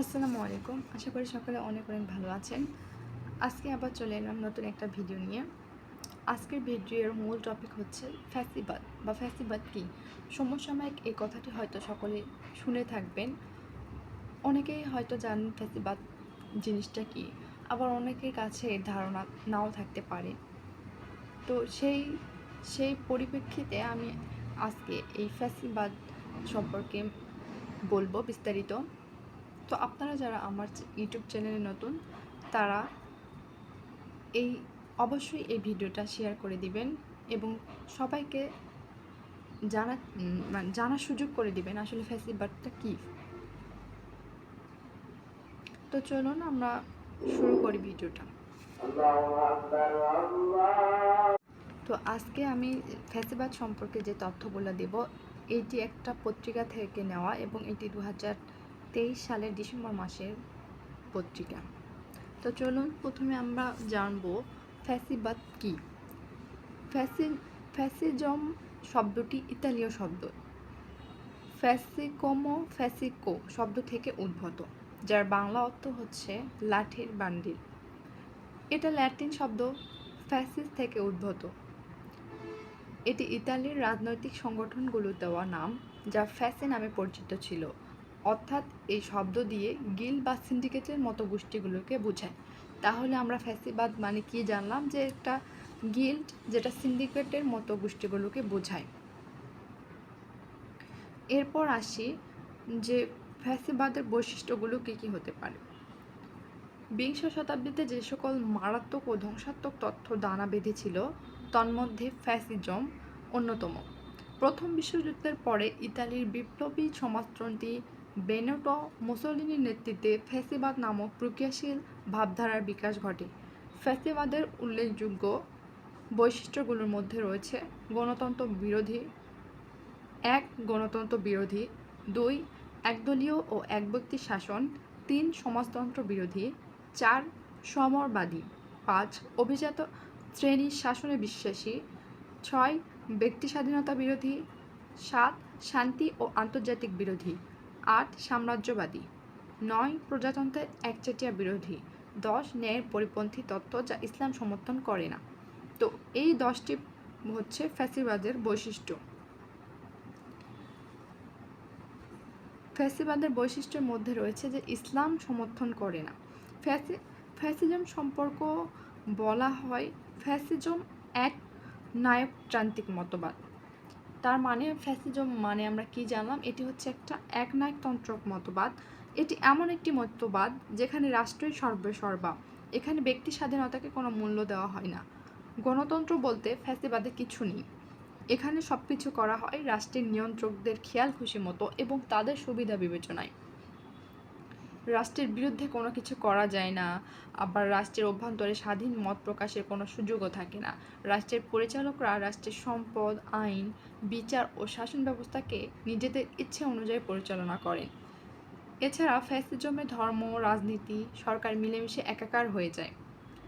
আসসালামু আলাইকুম। আশা করি সকালে অনেক অনেক ভালো আছেন। আজকে আবার চলে এলাম নতুন একটা ভিডিও নিয়ে। আজকের ভিডিওর মূল টপিক হচ্ছে ফ্যাসিবাদ। বা ফ্যাসিবাদ কি? সমসাময়িক এই কথাটি হয়তো সকলে শুনে থাকবেন। অনেকেই হয়তো জানেন ফ্যাসিবাদ জিনিসটা কি। আবার অনেকের কাছে ধারণা নাও থাকতে পারে। তো সেই সেই পরিপ্রেক্ষিতে আমি আজকে এই ফ্যাসিবাদ সম্পর্কে বলব বিস্তারিত। তো আপনারা যারা আমার ইউটিউব চ্যানেলে নতুন, তারা এই, অবশ্যই এই ভিডিওটা শেয়ার করে দিবেন এবং সবাইকে জানা মানে জানার সুযোগ করে দিবেন আসলে ফেসিবাদটা কী। তো চলুন আমরা শুরু করি ভিডিওটা। তো আজকে আমি ফ্যাসিবাদ সম্পর্কে যে তথ্যগুলো দেব, এটি একটা পত্রিকা থেকে নেওয়া এবং এটি দু হাজার তেইশ সালের ডিসেম্বর মাসের পত্রিকা। তো চলুন প্রথমে আমরা জানব ফ্যাসিবাদ কি? ফ্যাসি ফ্যাসিজম শব্দটি ইতালীয় শব্দ। ফ্যাসিকোমো ফ্যাসিকো শব্দ থেকে উদ্ভূত, যার বাংলা অর্থ হচ্ছে লাঠির বান্ডিল। এটা ল্যাটিন শব্দ ফ্যাসিস থেকে উদ্ভূত। এটি ইতালির রাজনৈতিক সংগঠনগুলো দেওয়া নাম, যা ফ্যাসি নামে পরিচিত ছিল। অর্থাৎ এই শব্দ দিয়ে গিল বা সিন্ডিকেটের মতো গোষ্ঠীগুলোকে বোঝায়। তাহলে আমরা ফ্যাসিবাদ মানে কি জানলাম? যে একটা গিল্ড যেটা সিন্ডিকেটের মতো গোষ্ঠীগুলোকে বোঝায়। এরপর আসি যে ফ্যাসিবাদের বৈশিষ্ট্যগুলো কী কী হতে পারে? বিংশ শতাব্দীতে যে সকল মারাত্মক ও ধ্বংসাত্মক তথ্য দানা বেঁধেছিল তন্মধ্যে ফ্যাসিজম অন্যতম। প্রথম বিশ্বযুদ্ধের পরে ইতালির বিপ্লবী সমাজতন্ত্রী বেনেটো মুসোলিনির নেতৃত্বে ফ্যাসিবাদ নামক প্রক্রিয়াশীল ভাবধারার বিকাশ ঘটে। ফ্যাসিবাদের উল্লেখযোগ্য বৈশিষ্ট্যগুলোর মধ্যে রয়েছে গণতন্ত্র বিরোধী, এক গণতন্ত্র বিরোধী, দুই একদলীয় ও একব্যক্তি শাসন, তিন সমাজতন্ত্র বিরোধী, চার সমরবাদী, পাঁচ অভিজাত শ্রেণির শাসনে বিশ্বাসী, ছয় ব্যক্তি স্বাধীনতা বিরোধী, সাত শান্তি ও আন্তর্জাতিক বিরোধী। আট সাম্রাজ্যবাদী, নয় প্রজাতন্ত্রের একচেটিয়া বিরোধী, দশ ন্যায়ের পরিপন্থী তত্ত্ব যা ইসলাম সমর্থন করে না। তো এই দশটি হচ্ছে ফ্যাসিবাদের বৈশিষ্ট্য। ফ্যাসিবাদের বৈশিষ্ট্যের মধ্যে রয়েছে যে ইসলাম সমর্থন করে না। ফ্যাসি, ফ্যাসিজম সম্পর্ক বলা হয় ফ্যাসিজম এক নায়কতান্ত্রিক মতবাদ। তার মানে ফ্যাসিজম মানে আমরা কি জানলাম? এটি হচ্ছে একটা একনায়কতন্ত্রক মতবাদ। এটি এমন একটি মতবাদ যেখানে রাষ্ট্রই সর্বসর্বা। এখানে ব্যক্তি স্বাধীনতাকে কোনো মূল্য দেওয়া হয় না। গণতন্ত্র বলতে ফ্যাসিবাদে কিছু নেই। এখানে সব কিছু করা হয় রাষ্ট্রের নিয়ন্ত্রকদের খেয়াল খুশি মতো এবং তাদের সুবিধা বিবেচনায়। রাষ্ট্রের বিরুদ্ধে কোনো কিছু করা যায় না। আবার রাষ্ট্রের অভ্যন্তরে স্বাধীন মত প্রকাশের কোনো সুযোগও থাকে না। রাষ্ট্রের পরিচালকরা রাষ্ট্রের সম্পদ, আইন, বিচার ও শাসন ব্যবস্থাকে নিজেদের ইচ্ছে অনুযায়ী পরিচালনা করেন। এছাড়া ফ্যাসিজমে ধর্ম, রাজনীতি, সরকার মিলেমিশে একাকার হয়ে যায়।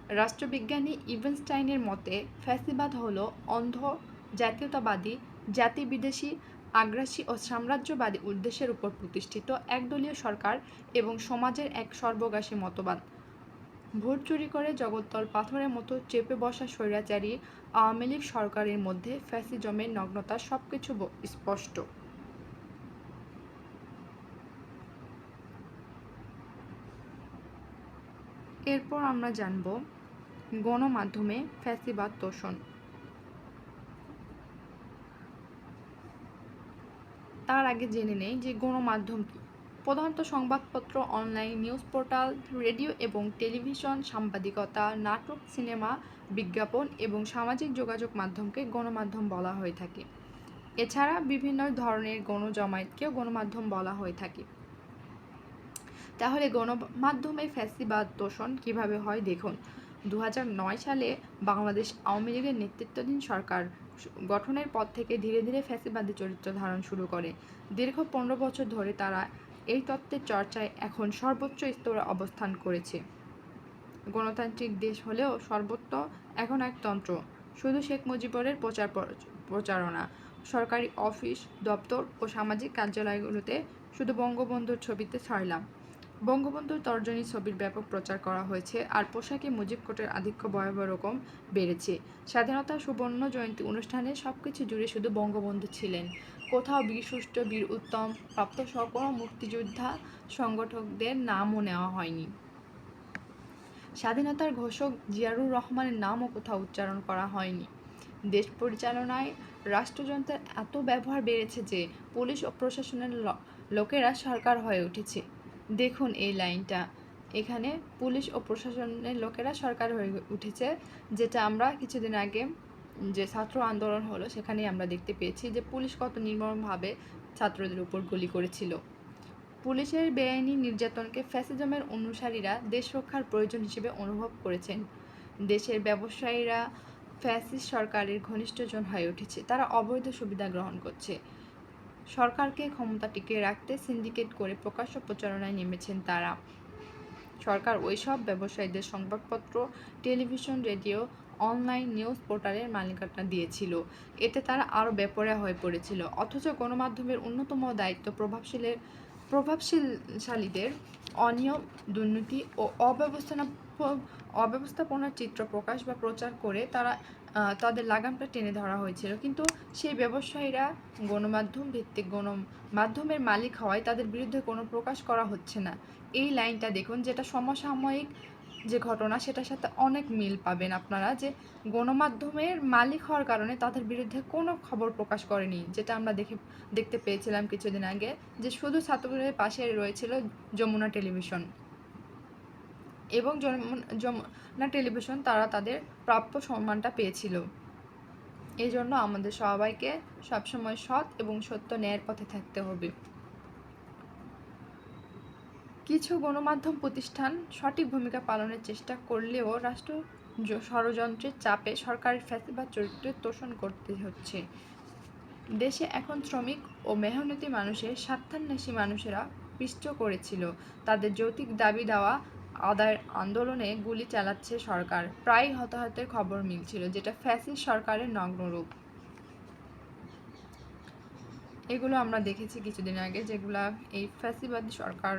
রাষ্ট্রবিজ্ঞানী ইভেনস্টাইনের মতে, ফ্যাসিবাদ হলো অন্ধ, জাতীয়তাবাদী জাতি বিদেশি আগ্রাসী ও সাম্রাজ্যবাদী উদ্দেশ্যের উপর প্রতিষ্ঠিত একদলীয় সরকার এবং সমাজের এক সর্বগাসী মতবাদ। ভোট চুরি করে জগত্তল পাথরের মতো চেপে বসা স্বৈরাচারী আওয়ামী লীগ সরকারের মধ্যে ফ্যাসিজমের নগ্নতা সব কিছু স্পষ্ট। এরপর আমরা জানব গণমাধ্যমে ফ্যাসিবাদ তোষণ। তার আগে জেনে নেই যে গণমাধ্যম কী। প্রধানত সংবাদপত্র, অনলাইন নিউজ পোর্টাল, রেডিও এবং টেলিভিশন, সাংবাদিকতা, নাটক, সিনেমা, বিজ্ঞাপন এবং সামাজিক যোগাযোগ মাধ্যমকে গণমাধ্যম বলা হয়ে থাকে। এছাড়া বিভিন্ন ধরনের গণজমায়েতকেও গণমাধ্যম বলা হয়ে থাকে। তাহলে গণমাধ্যমে ফ্যাসিবাদ তোষণ কীভাবে হয়? দেখুন দু হাজার নয় সালে বাংলাদেশ আওয়ামী লীগের নেতৃত্বাধীন সরকার গঠনের পর থেকে ধীরে ধীরে ফ্যাসিবাদী চরিত্র ধারণ শুরু করে। দীর্ঘ পনেরো বছর ধরে তারা এই তত্ত্বের চর্চায় এখন সর্বোচ্চ স্তরে অবস্থান করেছে। গণতান্ত্রিক দেশ হলেও সর্বত্র এখন এক তন্ত্র, শুধু শেখ মুজিবরের প্রচার প্রচারণা। সরকারি অফিস, দপ্তর ও সামাজিক কার্যালয়গুলোতে শুধু বঙ্গবন্ধুর ছবিতে ছয়লাম বঙ্গবন্ধুর তর্জনী ছবির ব্যাপক প্রচার করা হয়েছে আর পোশাকে মুজিব কোটের আধিক্য ভয়াবহ রকম বেড়েছে। স্বাধীনতা সুবর্ণ জয়ন্তী অনুষ্ঠানে সব কিছু জুড়ে শুধু বঙ্গবন্ধু ছিলেন। কোথাও বীর সুষ্ঠ বীর উত্তম, প্রাপ্ত সহ কোনো মুক্তিযোদ্ধা সংগঠকদের নামও নেওয়া হয়নি। স্বাধীনতার ঘোষক জিয়ারুর রহমানের নামও কোথাও উচ্চারণ করা হয়নি। দেশ পরিচালনায় রাষ্ট্রযন্ত্রের এত ব্যবহার বেড়েছে যে পুলিশ ও প্রশাসনের লোকেরা সরকার হয়ে উঠেছে। দেখুন এই লাইনটা। এখানে পুলিশ ও প্রশাসনের লোকেরা সরকার হয়ে উঠেছে, যেটা আমরা কিছুদিন আগে যে ছাত্র আন্দোলন হলো, সেখানেই আমরা দেখতে পেয়েছি যে পুলিশ কত নির্মমভাবে ছাত্রদের উপর গুলি করেছিল। পুলিশের বেআইনি নির্যাতনকে ফ্যাসিজমের অনুসারীরা দেশ রক্ষার প্রয়োজন হিসেবে অনুভব করেছেন। দেশের ব্যবসায়ীরা ফ্যাসিস্ট সরকারের ঘনিষ্ঠজন হয়ে উঠেছে, তারা অবৈধ সুবিধা গ্রহণ করছে। সরকারকে ক্ষমতা টিকিয়ে রাখতে সিন্ডিকেট করে প্রকাশ্য প্রচারণায় নেমেছেন তারা। সরকার ওইসব ব্যবসায়ীদের সংবাদপত্র, টেলিভিশন, রেডিও, অনলাইন নিউজ পোর্টালের মালিকানা দিয়েছিল। এতে তারা আরও বেপরোয়া হয়ে পড়েছিল। অথচ গণমাধ্যমের অন্যতম দায়িত্ব প্রভাবশীলের প্রভাবশীলশালীদের অনিয়ম, দুর্নীতি ও অব্যবস্থানা অব্যবস্থাপনার চিত্র প্রকাশ বা প্রচার করে তারা তাদের লাগামটা টেনে ধরা হয়েছিল। কিন্তু সেই ব্যবসায়ীরা গণমাধ্যম ভিত্তিক গণমাধ্যমের মালিক হওয়ায় তাদের বিরুদ্ধে কোনো প্রকাশ করা হচ্ছে না। এই লাইনটা দেখুন, যেটা সমসাময়িক যে ঘটনা, সেটার সাথে অনেক মিল পাবেন আপনারা, যে গণমাধ্যমের মালিক হওয়ার কারণে তাদের বিরুদ্ধে কোনো খবর প্রকাশ করেনি, যেটা আমরা দেখে দেখতে পেয়েছিলাম কিছুদিন আগে, যে শুধু ছাত্রদের পাশে রয়েছিল যমুনা টেলিভিশন। এবং যমুনা টেলিভিশন তারা তাদের প্রাপ্য সম্মানটা পেয়েছিল। এই জন্য আমাদের সবাইকে সবসময় সৎ এবং সত্য ন্যায়ের পথে থাকতে হবে। কিছু গণমাধ্যম প্রতিষ্ঠান সঠিক ভূমিকা পালনের চেষ্টা করলেও রাষ্ট্র ষড়যন্ত্রের চাপে সরকারের ফ্যাসিবাদ চরিত্রের তোষণ করতে হচ্ছে। দেশে এখন শ্রমিক ও মেহনতি মানুষের স্বার্থান্বেষী মানুষেরা পৃষ্ঠ করেছিল। তাদের যৌতিক দাবি দেওয়া আদায়ের আন্দোলনে গুলি চালাচ্ছে সরকার। প্রায় হতাহতের খবর মিলছিল, যেটা ফ্যাসিস্ট সরকারের নগ্নরূপ এগুলো আমরা দেখেছি কিছুদিন আগে, যেগুলা এই ফ্যাসিবাদী সরকার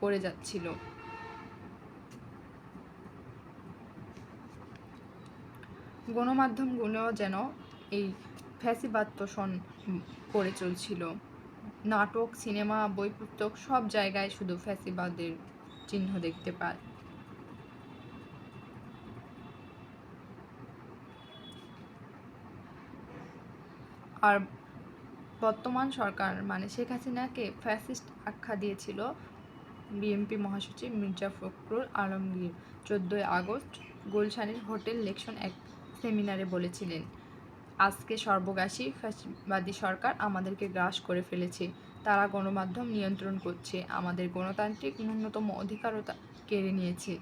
করে যাচ্ছিল। গণমাধ্যমগুলো যেন এই ফ্যাসিবাদ তোষণ করে চলছিল। নাটক, সিনেমা বই পুস্তক সব জায়গায় শুধু ফ্যাসিবাদের চিহ্ন দেখতে পায়। আর বর্তমান সরকার মানে শেখ হাসিনাকে ফ্যাসিস্ট আখ্যা দিয়েছিল বিএনপি মহাসচিব মির্জা ফখরুল আলমগীর। চোদ্দোই আগস্ট গুলশানের হোটেল লেকশন এক সেমিনারে বলেছিলেন, আজকে সর্বগাসী ফ্যাসিবাদী সরকার আমাদেরকে গ্রাস করে ফেলেছে। তারা গণমাধ্যম নিয়ন্ত্রণ করছে। আমাদের গণতান্ত্রিক ন্যূনতম অধিকারও কেড়ে নিয়েছে।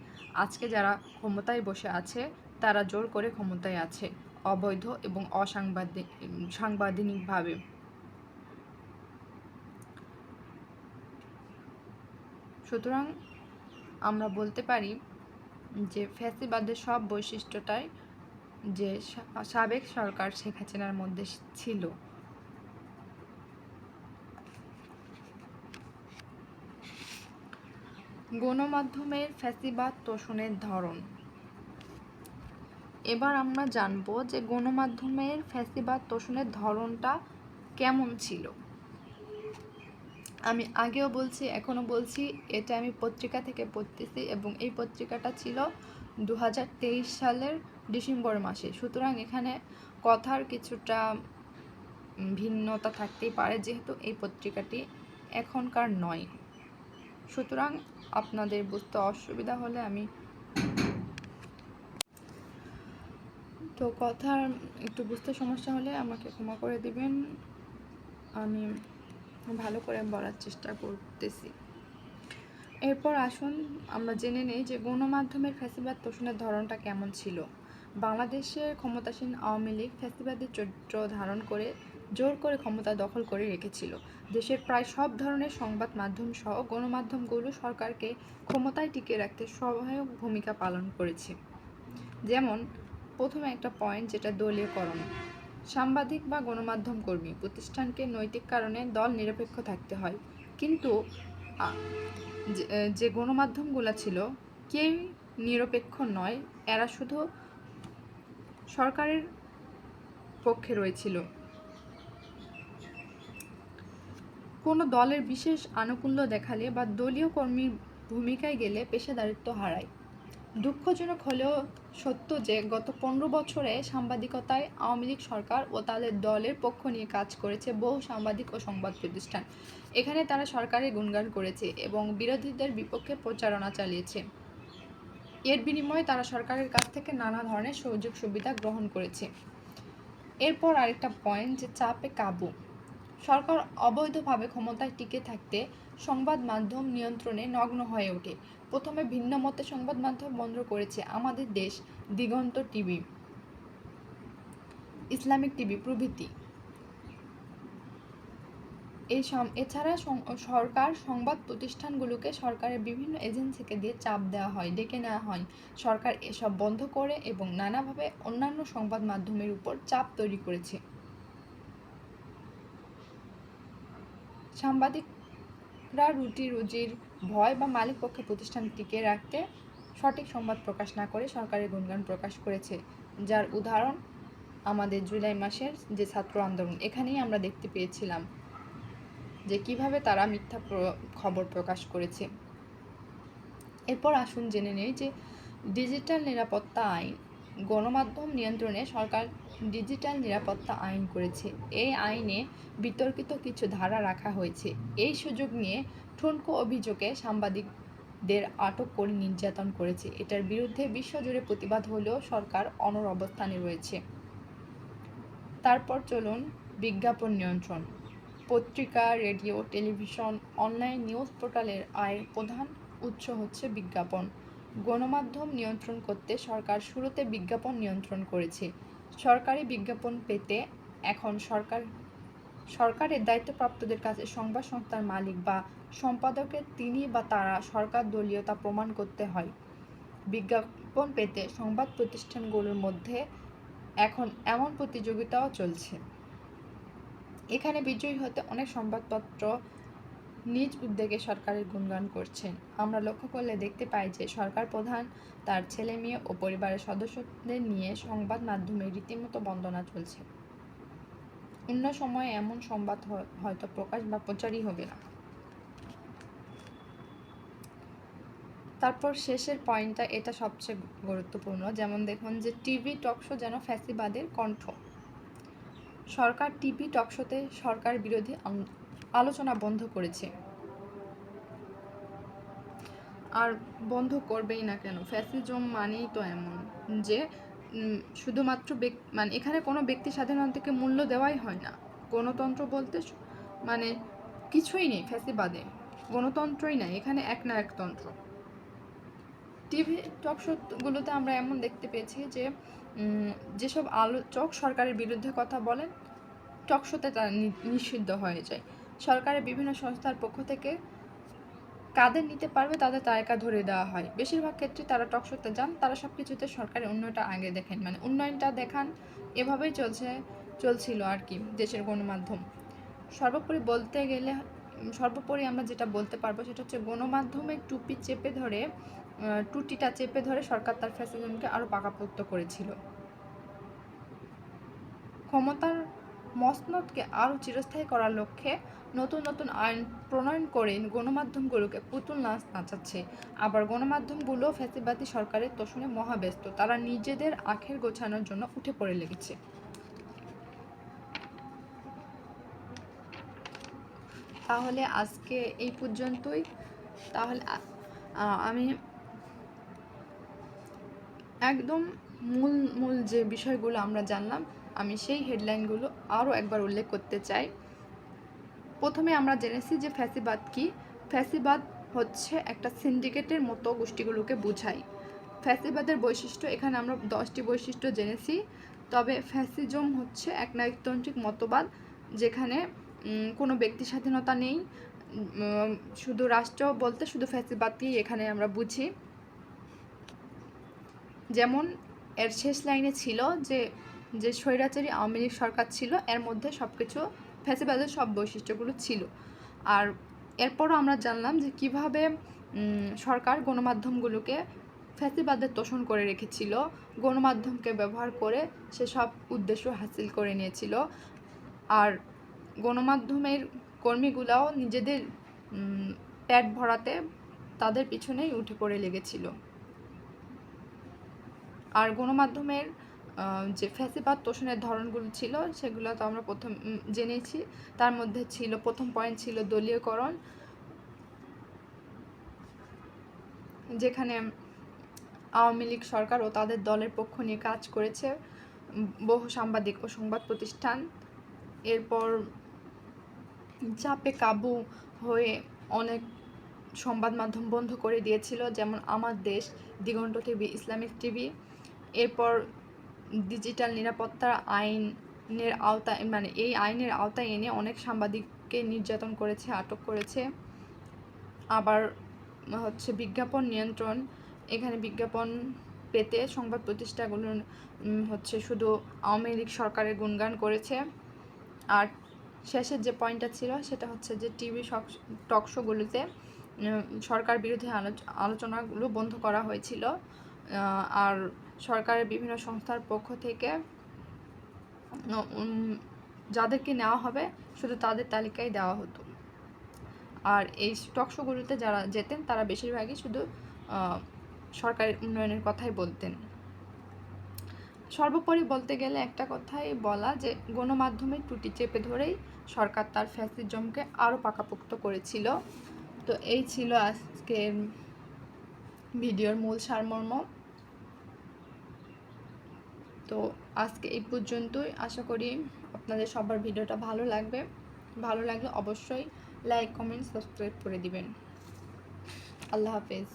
আজকে যারা ক্ষমতায় বসে আছে, তারা জোর করে ক্ষমতায় আছে, অবৈধ এবং অসাংবাদিক সাংবিধানিকভাবে সুতরাং আমরা বলতে পারি যে, ফ্যাসিবাদের সব বৈশিষ্ট্যটাই যে সাবেক সরকার শেখ হাসিনার মধ্যে ছিল। গণমাধ্যমের ফ্যাসিবাদ তোষণের ধরন। এবার আমরা জানব যে গণমাধ্যমের ফ্যাসিবাদ তোষণের ধরনটা কেমন ছিল। আমি আগেও বলছি, এখনও বলছি, এটা আমি পত্রিকা থেকে পড়তেছি এবং এই পত্রিকাটা ছিল দু হাজার তেইশ সালের ডিসেম্বর মাসে। সুতরাং এখানে কথার কিছুটা ভিন্নতা থাকতেই পারে, যেহেতু এই পত্রিকাটি এখনকার নয়। সুতরাং আপনাদের বুঝতে অসুবিধা হলে আমি তো কথার একটু বুঝতে সমস্যা হলে আমাকে ক্ষমা করে দিবেন। আমি ভালো করে বলার চেষ্টা করতেছি। এরপর আসুন, আমরা জেনে নিই যে গণমাধ্যমের ফ্যাসিবাদ তোষণের ধরনটা কেমন ছিল। বাংলাদেশের ক্ষমতাসীন আওয়ামী লীগ ফ্যাসিবাদী চরিত্র ধারণ করে জোর করে ক্ষমতা দখল করে রেখেছিল। দেশের প্রায় সব ধরনের সংবাদ মাধ্যম সহ গণমাধ্যমগুলো সরকারকে ক্ষমতায় টিকিয়ে রাখতে সহায়ক ভূমিকা পালন করেছে। যেমন, প্রথমে একটা পয়েন্ট যেটা দলীয়করণ সাংবাদিক বা গণমাধ্যম কর্মী প্রতিষ্ঠানকে নৈতিক কারণে দল নিরপেক্ষ থাকতে হয়। কিন্তু যে- গণমাধ্যমগুলো ছিল, কেউই নিরপেক্ষ নয়, এরা শুধু সরকারের পক্ষে রয়েছিল। কোনো দলের বিশেষ আনুকূল্য দেখালে বা দলীয় কর্মীর ভূমিকায় গেলে পেশাদারিত্ব হারায়। দুঃখজনক হলেও সত্য যে, গত পনেরো বছরে সাংবাদিকতায় আওয়ামী লীগ সরকার ও তাদের দলের পক্ষ নিয়ে কাজ করেছে বহু সাংবাদিক ও সংবাদ প্রতিষ্ঠান। এখানে তারা সরকারের গুণগান করেছে এবং বিরোধীদের বিপক্ষে প্রচারণা চালিয়েছে। এর বিনিময়ে তারা সরকারের কাছ থেকে নানা ধরনের সুযোগ সুবিধা গ্রহণ করেছে। এরপর আরেকটা পয়েন্ট যে, চাপে কাবু। সরকার অবৈধভাবে ক্ষমতায় টিকে থাকতে সংবাদ মাধ্যম নিয়ন্ত্রণে নগ্ন হয়ে ওঠে। প্রথমে ভিন্ন মতে সংবাদ মাধ্যম বন্ধ করেছে আমাদের দেশ, দিগন্ত টিভি। ইসলামিক টিভি, প্রভৃতি। এই এছাড়া সরকার সংবাদ প্রতিষ্ঠানগুলোকে সরকারের বিভিন্ন এজেন্সিকে দিয়ে চাপ দেওয়া হয়, ডেকে নেওয়া হয়। সরকার এসব বন্ধ করে এবং নানাভাবে অন্যান্য সংবাদ মাধ্যমের উপর চাপ তৈরি করেছে। সাংবাদিকরা রুটি, রুজির ভয় বা মালিক পক্ষে প্রতিষ্ঠান টিকে রাখতে সঠিক সংবাদ প্রকাশ না করে সরকারের গুণগান প্রকাশ করেছে, যার উদাহরণ আমাদের জুলাই মাসের যে ছাত্র আন্দোলন, এখানেই আমরা দেখতে পেয়েছিলাম যে কীভাবে তারা মিথ্যা খবর প্রকাশ করেছে। এরপর আসুন জেনে নেই যে ডিজিটাল নিরাপত্তা আইন গণমাধ্যম নিয়ন্ত্রণে সরকার ডিজিটাল নিরাপত্তা আইন করেছে। এই আইনে বিতর্কিত কিছু ধারা রাখা হয়েছে। এই সুযোগ নিয়ে ঠুনকো অভিযোগে সাংবাদিকদের আটক করে নির্যাতন করেছে। এটার বিরুদ্ধে বিশ্বজুড়ে প্রতিবাদ হলেও সরকার অনর অবস্থানে রয়েছে। তারপর চলুন বিজ্ঞাপন নিয়ন্ত্রণ। পত্রিকা, রেডিও, টেলিভিশন, অনলাইন নিউজ পোর্টালের আয়ের প্রধান উৎস হচ্ছে বিজ্ঞাপন। গণমাধ্যম নিয়ন্ত্রণ করতে সরকার শুরুতে বিজ্ঞাপন নিয়ন্ত্রণ করেছে। সরকারি বিজ্ঞাপন পেতে এখন সরকার, সরকারের দায়িত্বপ্রাপ্তদের কাছে সংবাদ সংস্থার মালিক বা সম্পাদকের তিনি বা তারা সরকার দলীয়তা প্রমাণ করতে হয়। বিজ্ঞাপন পেতে সংবাদ প্রতিষ্ঠানগুলোর মধ্যে এখন এমন প্রতিযোগিতাও চলছে। এখানে বিজয়ী হতে অনেক সংবাদপত্র নিজ উদ্যোগে সরকারের গুণগান করছেন। আমরা লক্ষ্য করলে দেখতে পাই যে সরকার প্রধান, তার ছেলে মেয়ে ও পরিবারের সদস্যদের নিয়ে সংবাদ মাধ্যমে রীতিমতো বন্দনা চলছে। অন্য সময়ে এমন সংবাদ হয়- হয়তো প্রকাশ বা প্রচারই হবে না। তারপর শেষের পয়েন্টটা, এটা সবচেয়ে গুরুত্বপূর্ণ, যেমন দেখুন যে টিভি টকশো যেন ফ্যাসিবাদের কণ্ঠ। সরকার টিভি টকশোতে সরকার বিরোধী আলোচনা বন্ধ করেছে। আর বন্ধ করবেই না কেন? ফ্যাসিজম মানেই তো এমন যে শুধুমাত্র মানে এখানে কোনো ব্যক্তি স্বাধীনতাকে মূল্য দেওয়াই হয় না। গণতন্ত্র বলতে মানে কিছুই নেই ফ্যাসিবাদে। গণতন্ত্রই নাই, এখানে এক না একতন্ত্র টিভি টক শোগুলোতে আমরা এমন দেখতে পেয়েছি যে যেসব আলোচক সরকারের বিরুদ্ধে কথা বলেন, টক শোতে তারা নিষিদ্ধ হয়ে যায়। সরকারের বিভিন্ন সংস্থার পক্ষ থেকে কাদের নিতে পারবে তাদের তালিকা ধরে দেওয়া হয়। বেশিরভাগ ক্ষেত্রে তারা টক শোতে যান, তারা সব কিছুতে সরকারের উন্নয়নটা আগে দেখেন মানে উন্নয়নটা দেখান, এভাবেই চলছে, চলছিল আর কি দেশের গণমাধ্যম। সর্বোপরি বলতে গেলে, সর্বোপরি আমরা যেটা বলতে পারব সেটা হচ্ছে গণমাধ্যমের টুপি চেপে ধরে টুটিটা চেপে ধরে সরকার তার ফ্যাসিজমকে আরও পাকাপোক্ত করেছিল। ক্ষমতার মসনদকে আরও চিরস্থায়ী করার লক্ষ্যে নতুন নতুন আইন প্রণয়ন করে গণমাধ্যমগুলোকে পুতুল নাচ নাচাচ্ছে। আবার গণমাধ্যমগুলো ফ্যাসিবাদী সরকারের তোষণে মহাব্যস্ত। তারা নিজেদের আখের গোছানোর জন্য উঠে পড়ে লেগেছে। তাহলে আজকে এই পর্যন্তই। তাহলে আমি একদম মূল মূল যে বিষয়গুলো আমরা জানলাম আমি সেই হেডলাইনগুলো আরও একবার উল্লেখ করতে চাই। প্রথমে আমরা জেনেছি যে ফ্যাসিবাদ কি। ফ্যাসিবাদ হচ্ছে একটা সিন্ডিকেটের মতো গোষ্ঠীগুলোকে বোঝায়। ফ্যাসিবাদের বৈশিষ্ট্য, এখানে আমরা দশটি বৈশিষ্ট্য জেনেছি। তবে ফ্যাসিজম হচ্ছে এক নায়কতান্ত্রিক মতবাদ যেখানে কোনো ব্যক্তি স্বাধীনতা নেই। শুধু রাষ্ট্র বলতে শুধু ফ্যাসিবাদকেই এখানে আমরা বুঝি। যেমন, এর শেষ লাইনে ছিল যে যে স্বৈরাচারী আওয়ামী লীগ সরকার ছিল, এর মধ্যে সব কিছু ফ্যাসিবাদের সব বৈশিষ্ট্যগুলো ছিল। আর এরপরও আমরা জানলাম যে কীভাবে সরকার গণমাধ্যমগুলোকে ফ্যাসিবাদের তোষণ করে রেখেছিল, গণমাধ্যমকে ব্যবহার করে সেসব উদ্দেশ্য হাসিল করে নিয়েছিল। আর গণমাধ্যমের কর্মীগুলাও নিজেদের পেট ভরাতে তাদের পিছনেই উঠে পড়ে লেগেছিল। আর গণমাধ্যমের যে ফ্যাসিবাদ তোষণের ধরনগুলো ছিল, সেগুলো তো আমরা প্রথম জেনেছি। তার মধ্যে ছিল, প্রথম পয়েন্ট ছিল দলীয়করণ, যেখানে আওয়ামী লীগ সরকার ও তাদের দলের পক্ষ নিয়ে কাজ করেছে, বহু সাংবাদিক ও সংবাদ প্রতিষ্ঠান। এরপর চাপে কাবু হয়ে অনেক সংবাদ মাধ্যম বন্ধ করে দিয়েছিল, যেমন Amar Desh, Diganta TV, Islamic TV. এরপর ডিজিটাল নিরাপত্তার আইনের আওতায় মানে এই আইনের আওতায় এনে অনেক সাংবাদিককে নির্যাতন করেছে, আটক করেছে। আবার হচ্ছে বিজ্ঞাপন নিয়ন্ত্রণ, এখানে বিজ্ঞাপন পেতে সংবাদ প্রতিষ্ঠাগুলো হচ্ছে শুধু আওয়ামী লীগ সরকারের গুণগান করেছে। আর শেষের যে পয়েন্টটা ছিল, সেটা হচ্ছে যে টিভি টক শোগুলোতে সরকার বিরোধী আলোচ- আলোচনাগুলো বন্ধ করা হয়েছিল। আর সরকারের বিভিন্ন সংস্থার পক্ষ থেকে যাদেরকে নেওয়া হবে, শুধু তাদের তালিকায় দেওয়া হতো। আর এই টক শোগুলোতে যারা যেতেন, তারা বেশিরভাগই শুধু সরকারের উন্নয়নের কথাই বলতেন। সর্বোপরি বলতে গেলে একটা কথাই বলা যে, গণমাধ্যমের ত্রুটি চেপে ধরেই সরকার তার ফ্যাসিজমকে আরও পাকাপোক্ত করেছিল। তো এই ছিল আজকের ভিডিওর মূল সারমর্ম। তো আজকে এই পর্যন্তই। আশা করি আপনাদের সবার ভিডিওটা ভালো লাগবে। ভালো লাগলে অবশ্যই লাইক কমেন্ট সাবস্ক্রাইব করে দিবেন। আল্লাহ হাফেজ।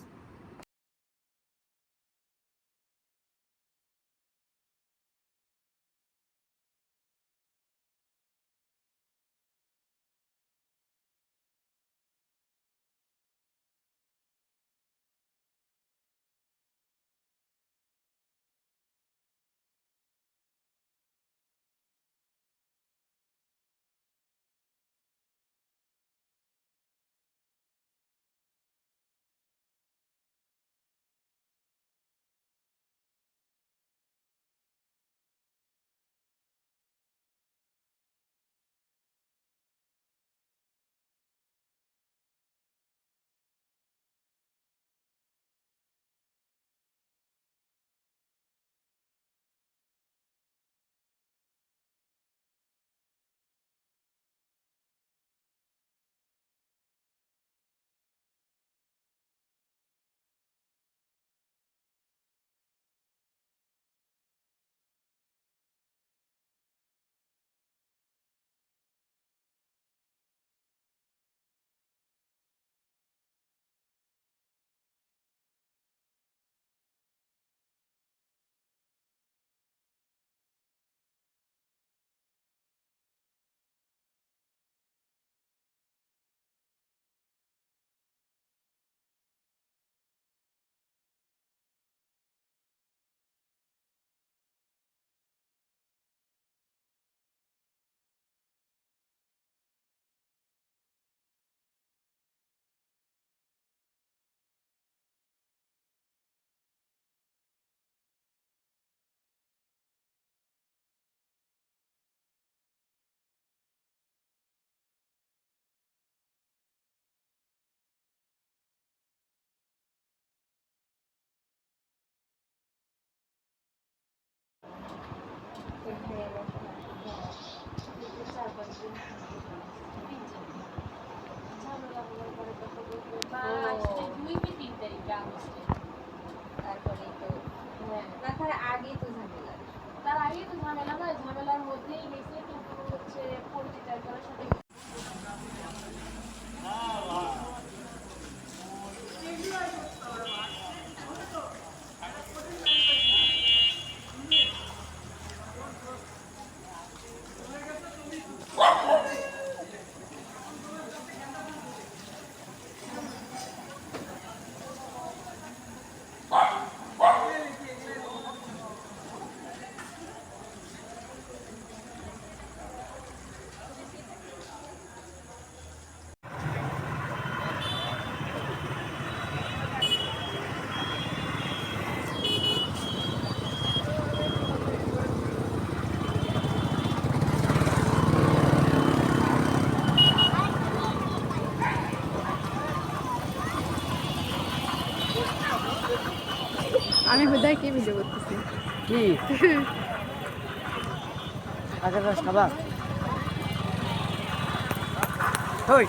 তারপরে তো হ্যাঁ না তার আগে তো ঝামেলা তার আগে তো ঝামেলা নয় ঝামেলার মধ্যেই গেছে, কিন্তু হচ্ছে পরিচিত একজনের সাথে আমি বোধহয় কি ভিডিও করতেছি? কি? আগের আগে সাবাস হই।